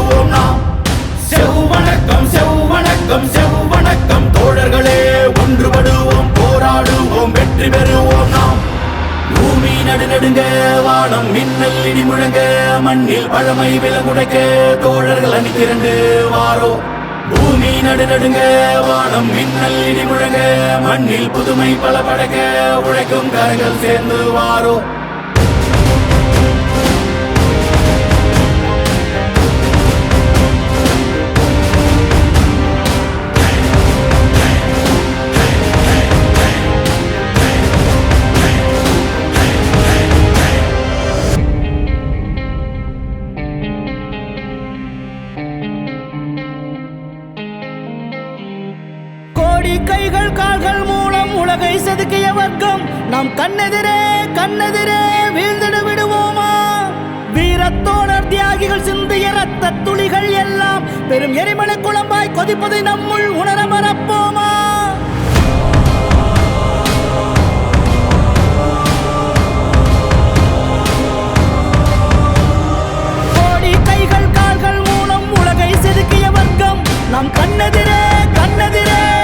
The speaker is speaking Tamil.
வெற்றி நாம் செவ்வணக்கம் செவ்வணக்கம் செவ்வணக்கம். தோழர்களே ஒன்றுபடுவோம் போராடுவோம் வெற்றி பெறுவோம் நாம் பூமி நடுநடுங்க வானம் மின்னல் இடி முழங்க மண்ணில் பழமை விலங்குடைக்க தோழர்கள் அணிதிரண்டு வாரோ. பூமி நடுநடுங்க வானம் மின்னல் இடி முழங்க மண்ணில் புதுமை பல படக்க உழைக்கும் கரங்கள் சேர்ந்து வாரோ. கைகள் கால்கள் மூலம் உலகை செதுக்கிய வர்க்கம். நாம் கண்ணெதிரே கண்ணெதிரே வீழ்ந்திட விடுவோமா? வீரத்தோடர் தியாகிகள் சிந்திய ரத்த துளிகள் எல்லாம் பெரும் எரிமலை குழம்பாய் கொதிப்பதை நம்முள் உணர மறப்போமா? கோடி நம் கண்ணெதிரே கண்ணெதிரே